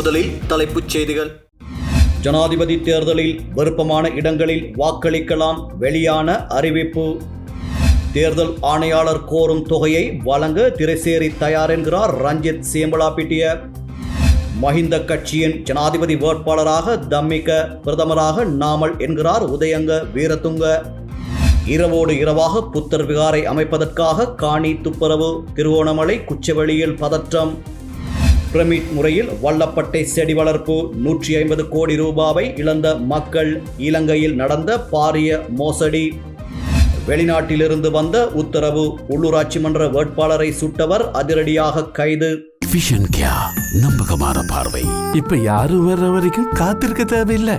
முதலில் தலைப்புச் செய்திகள். ஜனாதிபதி தேர்தலில் விருப்பமான இடங்களில் வாக்களிக்கலாம் வெளியான அறிவிப்பு. தேர்தல் ஆணையாளர் கோரும் தொகையை வழங்க திரைசேரி தயார் என்கிறார் ரஞ்சித் சேம்பலாப்பிட்டிய. மஹிந்த கட்சியின் ஜனாதிபதி வேட்பாளராக தம்மிக்க பிரதமராக நாமல் என்கிறார் உதயங்க வீரதுங்க. இரவோடு இரவாக புத்தர் விகாரை அமைப்பதற்காக காணி துப்புரவு திருவோணமலை குச்சவெளியில் பதற்றம். பிரமிட் முறையில் வல்லப்பட்டை செடி வளர்ப்பு நூற்றி ஐம்பது கோடி ரூபாவை இழந்த மக்கள் இலங்கையில் நடந்த பாரிய மோசடி. வெளிநாட்டிலிருந்து வந்த உத்தரவு உள்ளூராட்சி மன்ற வேட்பாளரை சுட்டவர் அதிரடியாக கைது. விஷன் நம்பகமான பார்வை. இப்ப யாரும் வர்ற வரைக்கும் காத்திருக்க தேவையில்லை.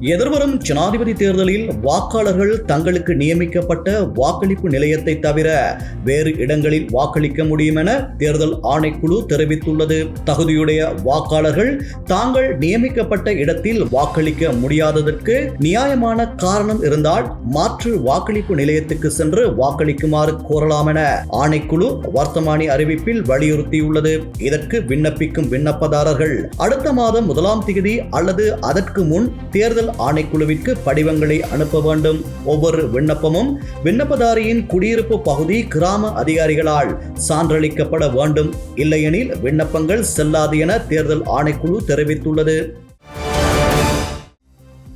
எதிர்வரும் ஜனாதிபதி தேர்தலில் வாக்காளர்கள் தங்களுக்கு நியமிக்கப்பட்ட வாக்களிப்பு நிலையத்தை தவிர வேறு இடங்களில் வாக்களிக்க முடியும் என தேர்தல் ஆணைக்குழு தெரிவித்துள்ளது. தகுதியுடைய வாக்காளர்கள் தாங்கள் நியமிக்கப்பட்ட இடத்தில் வாக்களிக்க முடியாததற்கு நியாயமான காரணம் இருந்தால் மாற்று வாக்களிப்பு நிலையத்துக்கு சென்று வாக்களிக்குமாறு கோரலாம் என ஆணைக்குழு வர்த்தமானி அறிவிப்பில் வலியுறுத்தியுள்ளது. இதற்கு விண்ணப்பிக்கும் விண்ணப்பதாரர்கள் அடுத்த மாதம் முதலாம் தேதி அல்லது அதற்கு முன் தேர்தல் ஆணைக்குழுவிற்கு படிவங்களை அனுப்ப வேண்டும். ஒவ்வொரு விண்ணப்பமும் விண்ணப்பதாரியின் குடியிருப்பு பகுதி கிராம அதிகாரிகளால் சான்றளிக்கப்பட வேண்டும். இல்லையெனில் விண்ணப்பங்கள் செல்லாது என தேர்தல் ஆணைக்குழு தெரிவித்துள்ளது.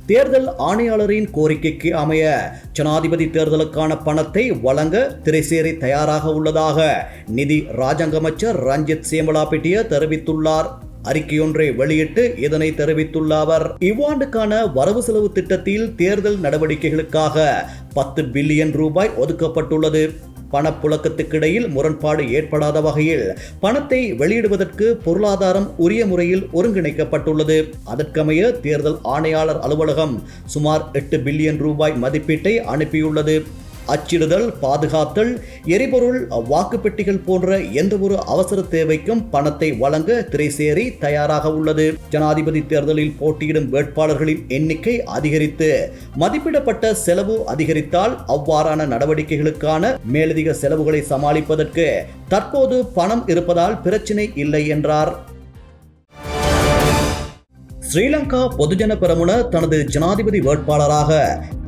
தேர்தல் ஆணையாளரின் கோரிக்கைக்கு அமைய ஜனாதிபதி தேர்தலுக்கான பணத்தை வழங்க திரைசேரி தயாராக உள்ளதாக நிதி ராஜாங்க அமைச்சர் ரஞ்சித் சேமலாபிட்டிய தெரிவித்துள்ளார். அறிக்கையொன்றை வெளியிட்டு இதனை தெரிவித்துள்ள அவர் இவ்வாண்டுக்கான வரவு செலவு திட்டத்தில் தேர்தல் நடவடிக்கைகளுக்காக பத்து பில்லியன் ரூபாய் ஒதுக்கப்பட்டுள்ளது. பணப்புழக்கத்துக்கிடையில் முரண்பாடு ஏற்படாத வகையில் பணத்தை வெளியிடுவதற்கு பொருளாதாரம் உரிய முறையில் ஒருங்கிணைக்கப்பட்டுள்ளது. அதற்கமைய தேர்தல் ஆணையாளர் அலுவலகம் சுமார் எட்டு பில்லியன் ரூபாய் மதிப்பீட்டை அனுப்பியுள்ளது. அச்சிடுதல் பாதுகாத்தல் எரிபொருள் வாக்குப்பெட்டிகள் போன்ற எந்த ஒரு அவசர தேவைக்கும் பணத்தை வழங்க திரைசேரி தயாராக உள்ளது. ஜனாதிபதி தேர்தலில் போட்டியிடும் வேட்பாளர்களின் எண்ணிக்கை அதிகரித்து மதிப்பிடப்பட்ட செலவு அதிகரித்தால் அவ்வாறான நடவடிக்கைகளுக்கான மேலதிக செலவுகளை சமாளிப்பதற்கு தற்போது பணம் இருப்பதால் பிரச்சினை இல்லை என்றார். ஸ்ரீலங்கா பொதுஜன பெரமுன தனது ஜனாதிபதி வேட்பாளராக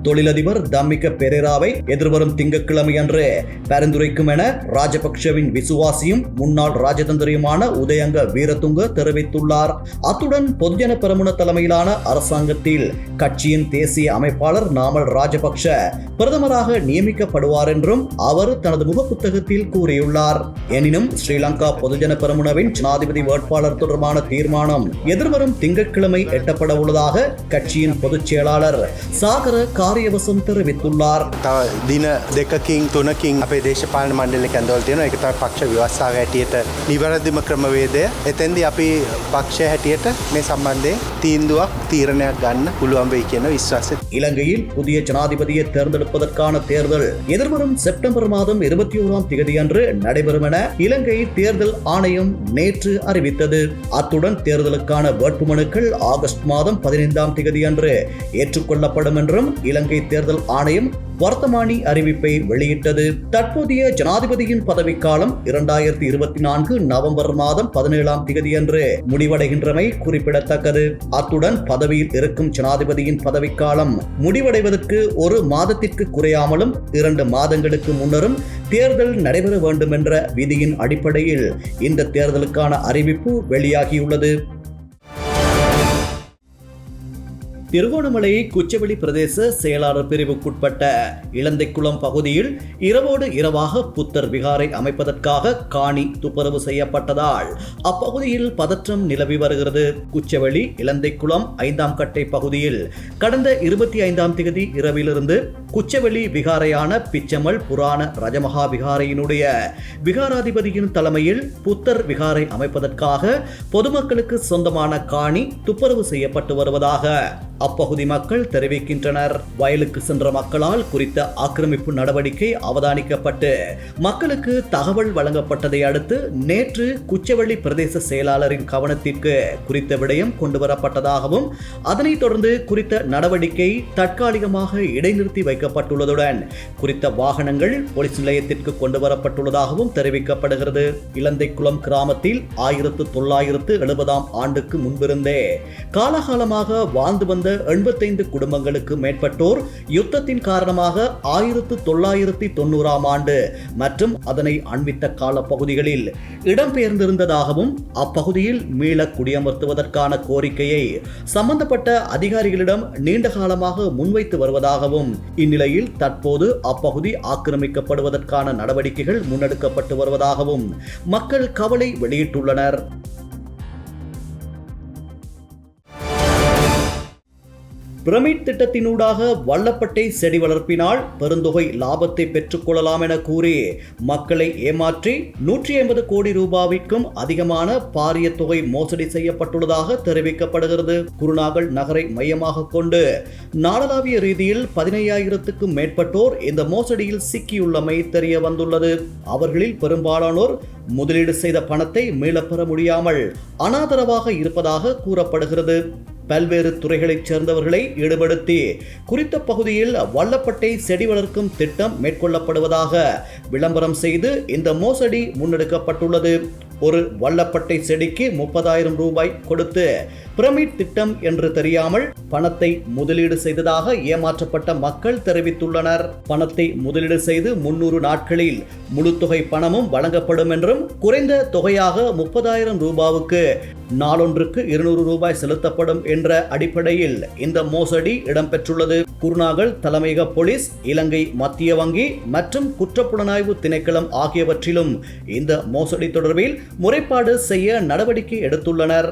தொழிலதிபர் தம்மிக்க பெரேராவை எதிர்வரும் திங்கட்கிழமையன்று பரிந்துரைக்கும் என ராஜபக்சவின் விசுவாசியும் முன்னாள் ராஜதந்திரியுமான உதயங்க வீரதுங்க தெரிவித்துள்ளார். அத்துடன் பொதுஜன பெருமுன தலைமையிலான அரசாங்கத்தில் கட்சியின் தேசிய அமைப்பாளர் நாமல் ராஜபக்ஷ பிரதமராக நியமிக்கப்படுவார் என்றும் அவர் தனது முகப்புத்தகத்தில் கூறியுள்ளார். எனினும் ஸ்ரீலங்கா பொதுஜன பெருமுனவின் ஜனாதிபதி வேட்பாளர் தொடர்பான தீர்மானம் எதிர்வரும் திங்கட்கிழமை எட்டப்பட உள்ளதாக கட்சியின் பொதுச் செயலாளர் சாகர කාර්යවසම් தெரிவித்துள்ளார் තව දින දෙකකින් තුනකින් අපේ දේශපාලන මණ්ඩලෙ ඇඳවල් තියෙන එක තමයි පක්ෂ ව්‍යවස්ථාව හැටියට නිවැරදිම ක්‍රමවේදය එතැන්දි අපි පක්ෂය හැටියට මේ සම්බන්ධයෙන් තීන්දුවක් තීරණයක් ගන්න පුළුවන් වෙයි කියන විශ්වාසය இலங்கையில் புதிய ஜனாதிபதியை தேர்ந்தெடுப்பதற்கான தேர்தல் எதிர்வரும் செப்டம்பர் மாதம் இருபத்தி ஓராம் தேதியன்று நடைபெறும் என இலங்கை தேர்தல் ஆணையம் நேற்று அறிவித்தது அத்துடன் தேர்தலுக்கான வேட்புமனுக்கள் ஆகஸ்ட் மாதம் பதினைந்தாம் தேதியன்று ஏற்றுக்கொள்ளப்படும் என்றும் இலங்கை இலங்கை தேர்தல் ஆணையம் வர்த்தமானி அறிவிப்பை வெளியிட்டது. தற்போதைய ஜனாதிபதியின் பதவிக்காலம் இரண்டாயிரத்தி இருபத்தி நான்கு நவம்பர் மாதம் பதினேழாம் தேதியன்று முடிவடைகின்றமை குறிப்பிடத்தக்கது. அத்துடன் பதவியில் இருக்கும் ஜனாதிபதியின் பதவிக்காலம் முடிவடைவதற்கு ஒரு மாதத்திற்கு குறையாமலும் இரண்டு மாதங்களுக்கு முன்னரும் தேர்தல் நடைபெற வேண்டும் என்ற விதியின் அடிப்படையில் இந்த தேர்தலுக்கான அறிவிப்பு வெளியாகியுள்ளது. திருகோணமலை குச்சவெளி பிரதேச செயலாளர் பிரிவுக்குட்பட்ட இளந்தைக்குளம் பகுதியில் இரவோடு இரவாக புத்தர் விகாரை அமைப்பதற்காக காணி துப்புரவு செய்யப்பட்டதால் அப்பகுதியில் பதற்றம் நிலவி வருகிறது. குச்சவெளி இளந்தைக்குளம் ஐந்தாம் கட்டை பகுதியில் கடந்த இருபத்தி ஐந்தாம் தேதி இரவிலிருந்து குச்சவெளி விகாரையான பிச்சமல் புராண ரஜமகா விகாரையினுடைய விகாராதிபதியின் தலைமையில் புத்தர் விகாரை அமைப்பதற்காக பொதுமக்களுக்கு சொந்தமான காணி துப்புரவு செய்யப்பட்டு வருவதாக அப்பகுதி மக்கள் தெரிவிக்கின்றனர். வயலுக்கு சென்ற மக்களால் குறித்த ஆக்கிரமிப்பு நடவடிக்கை அவதானிக்கப்பட்டு மக்களுக்கு தகவல் வழங்கப்பட்டதை அடுத்து நேற்று குச்சவள்ளி பிரதேச செயலாளரின் கவனத்திற்கு குறித்த விடயம் கொண்டுவரப்பட்டதாகவும் அதனைத் தொடர்ந்து குறித்த நடவடிக்கை தற்காலிகமாக இடைநிறுத்தி வைக்கப்பட்டுள்ளதுடன் குறித்த வாகனங்கள் போலீஸ் நிலையத்திற்கு கொண்டு வரப்பட்டுள்ளதாகவும் தெரிவிக்கப்படுகிறது இலந்தைக்குளம் கிராமத்தில் ஆயிரத்து தொள்ளாயிரத்து எழுபதாம் ஆண்டுக்கு முன்பிருந்தே காலகாலமாக வாழ்ந்து வந்த எண்பத்தைந்து குடும்பங்களுக்கு மேற்பட்டோர் யுத்தத்தின் காரணமாக ஆயிரத்து தொள்ளாயிரத்தி தொண்ணூறாம் ஆண்டு மற்றும் அதனை அண்மித்த காலப்பகுதிகளில் இடம்பெயர்ந்திருந்ததாகவும் அப்பகுதியில் மீள குடியமர்த்துவதற்கான கோரிக்கையை சம்பந்தப்பட்ட அதிகாரிகளிடம் நீண்ட காலமாக முன்வைத்து வருவதாகவும் இந்நிலையில் தற்போது அப்பகுதி ஆக்கிரமிக்கப்படுவதற்கான நடவடிக்கைகள் முன்னெடுக்கப்பட்டு வருவதாகவும் மக்கள் கவலை வெளியிட்டுள்ளனர். பிரமிட் திட்டத்தினூடாக வல்லப்பட்டை செடி வளர்ப்பினால் பெருந்தொகை லாபத்தை பெற்றுக்கொள்ளலாம் என கூறி மக்களை ஏமாற்றி நூற்றி ஐம்பது கோடி ரூபாவிற்கும் அதிகமான பாரிய தொகை மோசடி செய்யப்பட்டுள்ளதாக தெரிவிக்கப்படுகிறது. குருநாகல் நகரை மையமாக கொண்டு நாடளாவிய ரீதியில் பதினையாயிரத்துக்கும் மேற்பட்டோர் இந்த மோசடியில் சிக்கியுள்ளமை தெரிய வந்துள்ளது. அவர்களில் பெரும்பாலானோர் முதலீடு செய்த பணத்தை மீளப்பெற முடியாமல் அனாதரவாக இருப்பதாக கூறப்படுகிறது. பல்வேறு துறைகளைச் சேர்ந்தவர்களை ஈடுபடுத்தி குறித்த பகுதியில் வல்லப்பட்டை செடி வளர்க்கும் திட்டம் மேற்கொள்ளப்படுவதாக விளம்பரம் செய்து இந்த மோசடி முன்னெடுக்கப்பட்டுள்ளது. ஒரு வல்லப்பட்டை செடிக்கு முப்பதாயிரம் ரூபாய் கொடுத்து பிரமிட் திட்டம் என்று தெரியாமல் பணத்தை முதலீடு செய்ததாக ஏமாற்றப்பட்ட மக்கள் தெரிவித்துள்ளனர். பணத்தை முதலீடு செய்து முன்னூறு நாட்களில் முழு தொகை பணமும் வழங்கப்படும் என்றும் குறைந்த தொகையாக முப்பதாயிரம் ரூபாவுக்கு நாளொன்றுக்கு இருநூறு ரூபாய் செலுத்தப்படும் என்ற அடிப்படையில் இந்த மோசடி இடம்பெற்றுள்ளது. குருநாகல் தலைமையக போலீஸ் இலங்கை மத்திய வங்கி மற்றும் குற்றப்புலனாய்வு திணைக்களம் ஆகியவற்றிலும் இந்த மோசடி தொடர்பில் முறைப்பாடு செய்ய நடவடிக்கை எடுத்துள்ளனர்.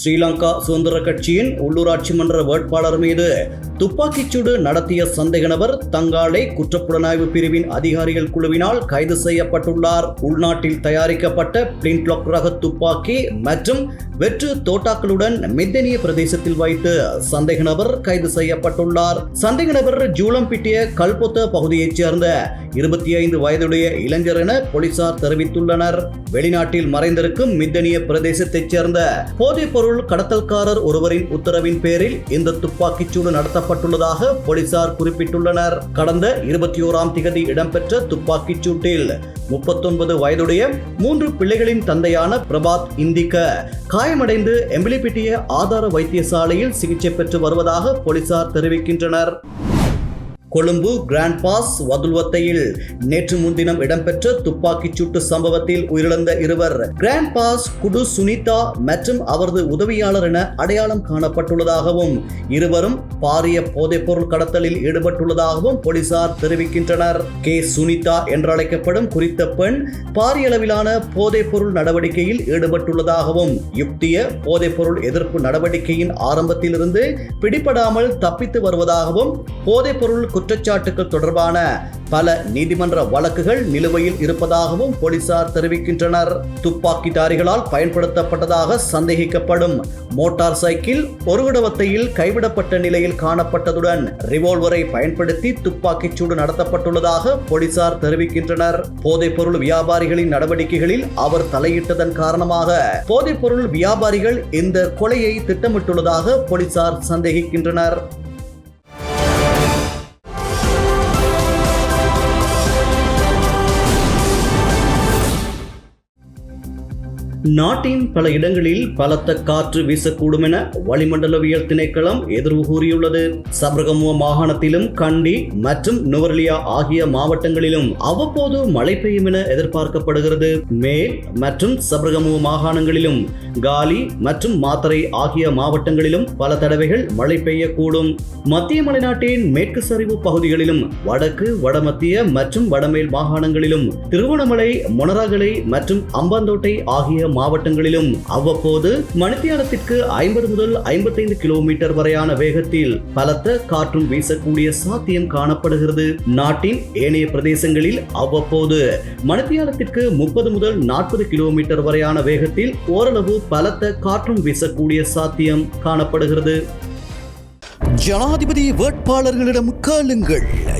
ஸ்ரீலங்கா சுதந்திர கட்சியின் உள்ளூராட்சி மன்ற வேட்பாளர் மீது துப்பாக்கிச்சூடு நடத்திய சந்தேக நபர் தங்காலை குற்றப்புலனாய்வு பிரிவின் அதிகாரிகள் குழுவினால் கைது செய்யப்பட்டுள்ளார். உள்நாட்டில் தயாரிக்கப்பட்ட பிளின்ட்லாக் ரக துப்பாக்கி மற்றும் வெற்று தோட்டாக்களுடன் மெத்தனிய பிரதேசத்தில் வைத்து சந்தேக நபர் கைது செய்யப்பட்டுள்ளார். சந்தேக நபர் ஜூலம்பிட்டிய கல்பொத்த பகுதியைச் சேர்ந்த இருபத்தி ஐந்து வயதுடைய இளைஞர் என போலீசார் தெரிவித்துள்ளனர். வெளிநாட்டில் மறைந்திருக்கும் மித்தனிய பிரதேசத்தைச் சேர்ந்த போதைப் பொருள் கடத்தல்காரர் ஒருவரின் உத்தரவின் பேரில் இந்த துப்பாக்கிச்சூடு நடத்தப்பட்டுள்ளதாக போலீசார் குறிப்பிட்டுள்ளனர். கடந்த இருபத்தி ஓராம் திகதி இடம்பெற்ற துப்பாக்கிச் சூட்டில் முப்பத்தொன்பது வயதுடைய மூன்று பிள்ளைகளின் தந்தையான பிரபாத் இந்திக்க காயமடைந்து எம்பிலிப்பிட்டிய ஆதார வைத்தியசாலையில் சிகிச்சை பெற்று வருவதாக போலீசார் தெரிவிக்கின்றனர். கொழும்பு கிராண்ட் பாஸ் வதுல்வத்தையில் நேற்று முன்தினம் இடம்பெற்ற துப்பாக்கிச் சூட்டு சம்பவத்தில் உயிரிழந்த இருவர். கிராண்ட் பாஸ் குடு சுனிதா மற்றும் அவரது உதவியாளர் என அடையாளம் காணப்பட்டுள்ளதாகவும் இருவரும் பாரிய போதைப்பொருள் கடத்தலில் ஈடுபட்டுள்ளதாகவும் போலீசார் தெரிவிக்கின்றனர். கே. சுனிதா என்றழைக்கப்படும் குறித்த பெண் பாரிய அளவிலான போதைப்பொருள் நடவடிக்கையில் ஈடுபட்டுள்ளதாகவும் யுக்திய போதைப்பொருள் எதிர்ப்பு நடவடிக்கையின் ஆரம்பத்திலிருந்து பிடிபடாமல் தப்பித்து வருவதாகவும் போதைப்பொருள் குற்றச்சாட்டுகள் தொடர்பான பல நீதிமன்ற வழக்குகள் நிலுவையில் இருப்பதாகவும் போலீசார் தெரிவிக்கின்றனர். துப்பாக்கிதாரிகளால் பயன்படுத்தப்பட்டதாக சந்தேகிக்கப்படும் மோட்டார் சைக்கிள் ஒருவிடவத்தையில் கைவிடப்பட்ட நிலையில் காணப்பட்டதுடன் ரிவால்வரை பயன்படுத்தி துப்பாக்கிச் சூடு நடத்தப்பட்டுள்ளதாக போலீசார் தெரிவிக்கின்றனர். போதைப்பொருள் வியாபாரிகளின் நடவடிக்கைகளில் அவர் தலையிட்டதன் காரணமாக போதைப்பொருள் வியாபாரிகள் இந்த கொலையை திட்டமிட்டுள்ளதாக போலீசார் சந்தேகிக்கின்றனர். நாட்டின் பல இடங்களில் பலத்த காற்று வீசக்கூடும் என வளிமண்டலவியல் திணைக்களம் எதிர்வு கூறியுள்ளது. சபரகமுவ மாகாணத்திலும் கண்டி மற்றும் நுவரலியா ஆகிய மாவட்டங்களிலும் அவ்வப்போது மழை பெய்யும் என எதிர்பார்க்கப்படுகிறது. மேல் மற்றும் சபரகமுவ மாகாணங்களிலும் காலி மற்றும் மாத்தரை ஆகிய மாவட்டங்களிலும் பல தடவைகள் மழை பெய்யக்கூடும். மத்திய மலைநாட்டின் மேற்கு சரிவு பகுதிகளிலும் வடக்கு வடமத்திய மற்றும் வடமேல் மாகாணங்களிலும் திருவண்ணாமலை மொனராகலை மற்றும் அம்பாந்தோட்டை ஆகிய மாவட்டங்களிலும் அவ்வப்போது மணித்தியாலத்திற்கு ஐம்பது முதல் ஐம்பத்தைந்து கிலோமீட்டர் வரையான வேகத்தில் பலத்த காற்றும் வீசக்கூடிய சாத்தியம் காணப்படுகிறது. நாட்டின் ஏனைய பிரதேசங்களில் அவ்வப்போது மணித்தியாலத்திற்கு முப்பது முதல் நாற்பது கிலோமீட்டர் வரையான வேகத்தில் ஓரளவு பலத்த காற்றும் வீசக்கூடிய சாத்தியம் காணப்படுகிறது. ஜனாதிபதி வேட்பாளர்களிடம் கேளுங்கள்.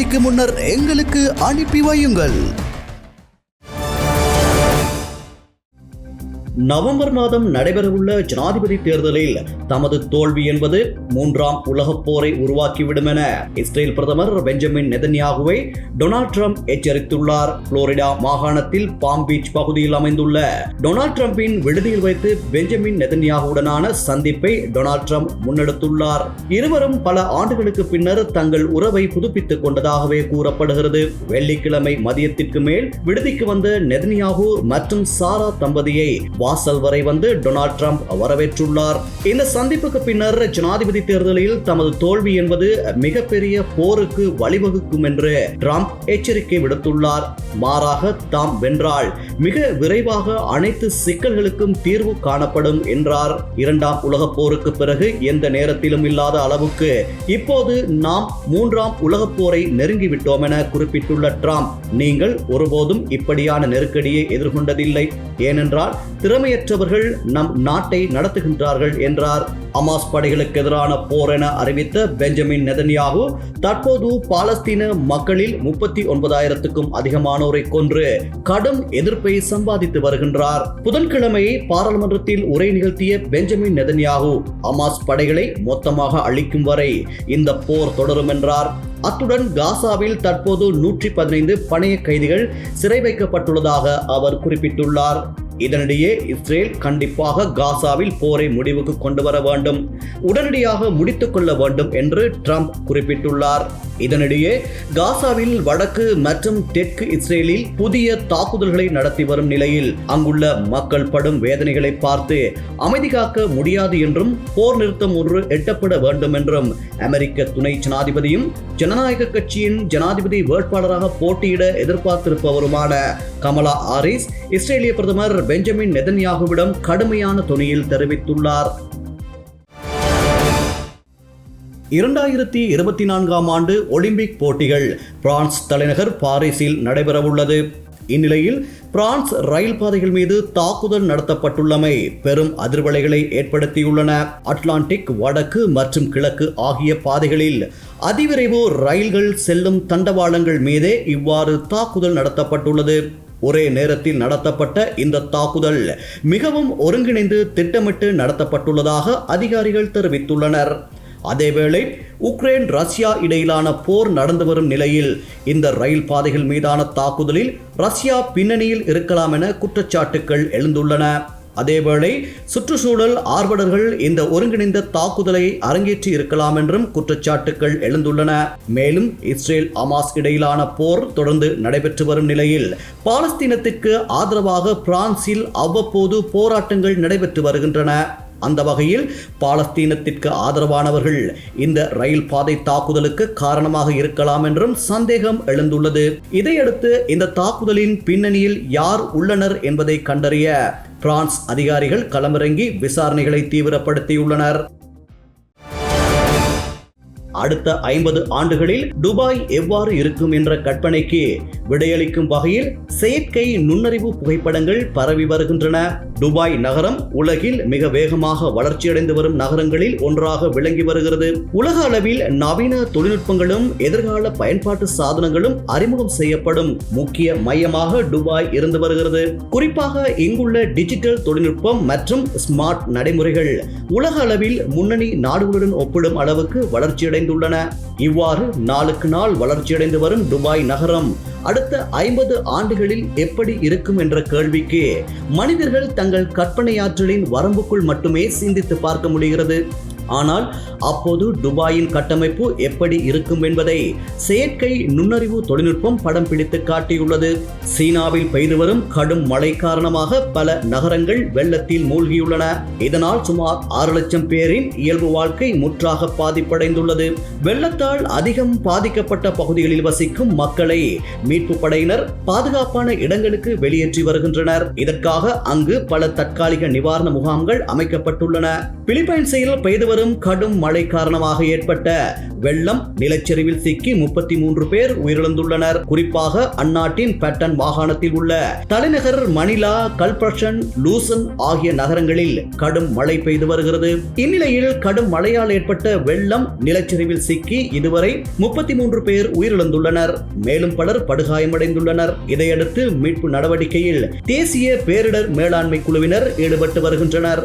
தேதிக்கு முன்னர் எங்களுக்கு அனுப்பி வையுங்கள். நவம்பர் மாதம் நடைபெறவுள்ள ஜனாதிபதி தேர்தலில் தமது தோல்வி என்பது மூன்றாம் உலகப் போரை உருவாக்கிவிடும் என இஸ்ரேல் பிரதமர் பெஞ்சமின் நெதன்யாகுவை டொனால்ட் ட்ரம்ப் எச்சரித்துள்ளார். புளோரிடா மாகாணத்தில் பாம் பீச் பகுதியில் அமைந்துள்ள டொனால்ட் ட்ரம்பின் விடுதியில் வைத்து பெஞ்சமின் நெதன்யாகுவுடனான சந்திப்பை டொனால்ட் ட்ரம்ப் முன்னெடுத்துள்ளார். இருவரும் பல ஆண்டுகளுக்கு பின்னர் தங்கள் உறவை புதுப்பித்துக் கொண்டதாகவே கூறப்படுகிறது. வெள்ளிக்கிழமை மதியத்திற்கு மேல் விடுதிக்கு வந்த நெதன்யாகு மற்றும் சாரா தம்பதியை வாசல் வரை வந்து டொனால்ட் ட்ரம்ப் வரவேற்றுள்ளார். இந்த சந்திப்புக்கு பின்னர் ஜனாதிபதி தேர்தலில் தமது தோல்வி என்பது மிகப்பெரிய போருக்கு வழிவகுக்கும் என்று ட்ரம்ப் எச்சரிக்கை விடுத்துள்ளார். மாறாக தாம் வென்றால் மிக விரைவாக அனைத்து சிக்கல்களுக்கும் தீர்வு காணப்படும் என்றார். இரண்டாம் உலக போருக்கு பிறகு எந்த நேரத்திலும் இல்லாத அளவுக்கு இப்போது நாம் மூன்றாம் உலக போரை நெருங்கிவிட்டோம் என குறிப்பிட்டுள்ள ட்ரம்ப் நீங்கள் ஒருபோதும் இப்படியான நெருக்கடியை எதிர்கொண்டதில்லை. ஏனென்றால் திறமையற்றவர்கள் நம் நாட்டை நடத்துகின்றார்கள் என்றார். அமாஸ் படைகளுக்கு எதிரான போர் என அறிவித்த பெஞ்சமின் நெதன்யாகு தற்போது பாலஸ்தீன மக்களில் முப்பத்தி ஒன்பதாயிரத்துக்கும் அதிகமானோரை கொன்று கடும் எதிர்ப்பை சம்பாதித்து வருகின்றார். புதன்கிழமை பாராளுமன்றத்தில் உரை நிகழ்த்திய பெஞ்சமின் நெதன்யாகு அமாஸ் படைகளை மொத்தமாக அழிக்கும் வரை இந்த போர் தொடரும் என்றார். அத்துடன் காசாவில் தற்போது நூற்றி பதினைந்து பணைய கைதிகள் சிறை வைக்கப்பட்டுள்ளதாக அவர் குறிப்பிட்டுள்ளார். இதனிடையே இஸ்ரேல் கண்டிப்பாக காசாவில் போரை முடிவுக்கு கொண்டு வர வேண்டும் உடனடியாக முடித்துக் கொள்ள வேண்டும் என்று ட்ரம்ப் குறிப்பிட்டுள்ளார். இதனிடையே காசாவில் வடக்கு மற்றும் தெற்கு இஸ்ரேலில் புதிய தாக்குதல்களை நடத்தி வரும் நிலையில் அங்குள்ள மக்கள் படும் வேதனைகளை பார்த்து அமைதி காக்க முடியாது என்றும் போர் நிறுத்தம் ஒன்று எட்டப்பட வேண்டும் என்றும் அமெரிக்க துணை ஜனாதிபதியும் ஜனநாயக கட்சியின் ஜனாதிபதி வேட்பாளராக போட்டியிட எதிர்பார்த்திருப்பவருமான கமலா ஆரிஸ் இஸ்ரேலிய பிரதமர் பெஞ்சமின் நெதன்யாகுவிடம் கடுமையான துணியில் தெரிவித்துள்ளார். இரண்டாயிரத்தி இருபத்தி நான்காம் ஆண்டு ஒலிம்பிக் போட்டிகள் பிரான்ஸ் தலைநகர் பாரிஸில் நடைபெறவுள்ளது. இந்நிலையில் பிரான்ஸ் ரயில் பாதைகள் மீது தாக்குதல் நடத்தப்பட்டுள்ளமை பெரும் அதிர்வலைகளை ஏற்படுத்தியுள்ளன. அட்லாண்டிக் வடக்கு மற்றும் கிழக்கு ஆகிய பாதைகளில் அதிவிரைவு ரயில்கள் செல்லும் தண்டவாளங்கள் மீதே இவ்வாறு தாக்குதல் நடத்தப்பட்டுள்ளது. ஒரே நேரத்தில் நடத்தப்பட்ட இந்த தாக்குதல் மிகவும் ஒருங்கிணைந்து திட்டமிட்டு நடத்தப்பட்டுள்ளதாக அதிகாரிகள் தெரிவித்துள்ளனர். அதேவேளை உக்ரைன் ரஷ்யா இடையிலான போர் நடந்து வரும் நிலையில் இந்த ரயில் பாதைகள் மீதான தாக்குதலில் ரஷ்யா பின்னணியில் இருக்கலாம் என குற்றச்சாட்டுகள் எழுந்துள்ளன. அதேவேளை சுற்றுச்சூழல் ஆர்வலர்கள் இந்த ஒருங்கிணைந்த தாக்குதலை அரங்கேற்றி இருக்கலாம் என்றும் குற்றச்சாட்டுகள் எழுந்துள்ளன. மேலும் இஸ்ரேல் அமாஸ் இடையிலான போர் தொடர்ந்து நடைபெற்று வரும் நிலையில் பாலஸ்தீனத்திற்கு ஆதரவாக பிரான்சில் அவ்வப்போது போராட்டங்கள் நடைபெற்று வருகின்றன. அந்த வகையில் பாலஸ்தீனத்திற்கு ஆதரவானவர்கள் இந்த ரயில் பாதை தாக்குதலுக்கு காரணமாக இருக்கலாம் என்றும் சந்தேகம் எழுந்துள்ளது. இதையடுத்து இந்த தாக்குதலின் பின்னணியில் யார் உள்ளனர் என்பதை கண்டறிய பிரான்ஸ் அதிகாரிகள் களமிறங்கி விசாரணைகளை தீவிரப்படுத்தியுள்ளனர். அடுத்த ஐம்பது ஆண்டுகளில் துபாய் எவ்வாறு இருக்கும் என்ற கற்பனைக்கு விடையளிக்கும் வகையில் செயற்கை நுண்ணறிவு புகைப்படங்கள் பரவி வருகின்றன. துபாய் நகரம் உலகில் மிக வேகமாக வளர்ச்சியடைந்து வரும் நகரங்களில் ஒன்றாக விளங்கி வருகிறது. உலக அளவில் நவீன தொழில்நுட்பங்களும் எதிர்கால பயன்பாட்டு சாதனங்களும் அறிமுகம் செய்யப்படும் முக்கிய மையமாக துபாய் இருந்து வருகிறது. குறிப்பாக இங்குள்ள டிஜிட்டல் தொழில்நுட்பம் மற்றும் ஸ்மார்ட் நடைமுறைகள் உலக அளவில் முன்னணி நாடுகளுடன் ஒப்பிடும் அளவுக்கு வளர்ச்சியடைந்துள்ளன இவ்வாறு நாளுக்கு நாள் வளர்ச்சியடைந்து வரும் துபாய் நகரம் அடுத்த ஐம்பது ஆண்டுகளில் எப்படி இருக்கும் என்ற கேள்விக்கு மனிதர்கள் தங்கள் கற்பனையாற்றலின் வரம்புக்குள் மட்டுமே சிந்தித்து பார்க்க முடிகிறது. ஆனால் அப்போது துபாயின் கட்டமைப்பு எப்படி இருக்கும் என்பதை செயற்கை நுண்ணறிவு தொழில்நுட்பம் படம் பிடித்து காட்டியுள்ளது. சீனாவில் பெய்து வரும் கடும் மழை காரணமாக பல நகரங்கள் வெள்ளத்தில் மூழ்கியுள்ளன. இதனால் சுமார் ஆறு லட்சம் பேரின் இயல்பு வாழ்க்கை முற்றாக பாதிப்படைந்துள்ளது. வெள்ளத்தால் அதிகம் பாதிக்கப்பட்ட பகுதிகளில் வசிக்கும் மக்களை மீட்பு படையினர் பாதுகாப்பான இடங்களுக்கு வெளியேற்றி வருகின்றனர். இதற்காக அங்கு பல தற்காலிக நிவாரண முகாம்கள் அமைக்கப்பட்டுள்ளன. பிலிப்பைன்ஸில் பெய்து வரும் பெரும் கடும் மழை காரணமாக ஏற்பட்ட வெள்ளம் நிலச்சரிவில் சிக்கி முப்பத்தி மூன்று பேர் உயிரிழந்துள்ளனர். குறிப்பாக அந்நாட்டின் பேட்டன் மாகாணத்தில் உள்ள தலைநகர் மணிலா கல்பர்ஷன் லூசன் ஆகிய நகரங்களில் கடும் மழை பெய்து வருகிறது. இந்நிலையில் கடும் மழையால் ஏற்பட்ட வெள்ளம் நிலச்சரிவில் சிக்கி இதுவரை முப்பத்தி மூன்று பேர் உயிரிழந்துள்ளனர். மேலும் பலர் படுகாயமடைந்துள்ளனர். இதையடுத்து மீட்பு நடவடிக்கையில் தேசிய பேரிடர் மேலாண்மை குழுவினர் ஈடுபட்டு வருகின்றனர்.